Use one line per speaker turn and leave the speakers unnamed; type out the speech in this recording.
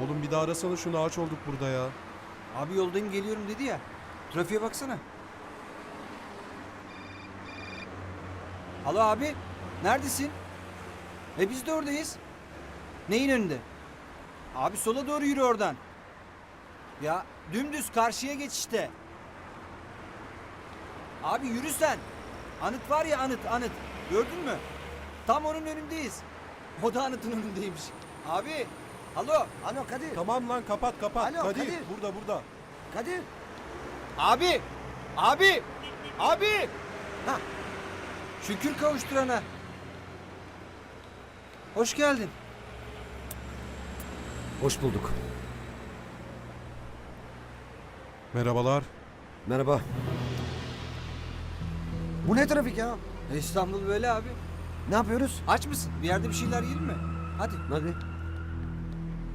Oğlum bir daha arasana şunu ağaç olduk burada ya.
Abi yoldayım geliyorum dedi ya. Trafiğe baksana. Alo abi. Neredesin? E biz de oradayız. Neyin önünde? Abi sola doğru yürü oradan. Ya dümdüz karşıya geç işte. Abi yürü sen. Anıt var ya anıt anıt. Gördün mü? Tam onun önündeyiz. O da anıtın önündeymiş. Abi. Alo.
Alo Kadir.
Tamam lan kapat kapat.
Alo,
Kadir,
Kadir.
burada burada.
Kadir.
Abi! Abi! Abi!
Ha.
Şükür kavuşturana. Hoş geldin.
Hoş bulduk.
Merhabalar.
Merhaba. Bu ne trafik ya?
İstanbul böyle abi.
Ne yapıyoruz?
Aç mısın? Bir yerde bir şeyler yiyelim mi? Hadi.
Hadi.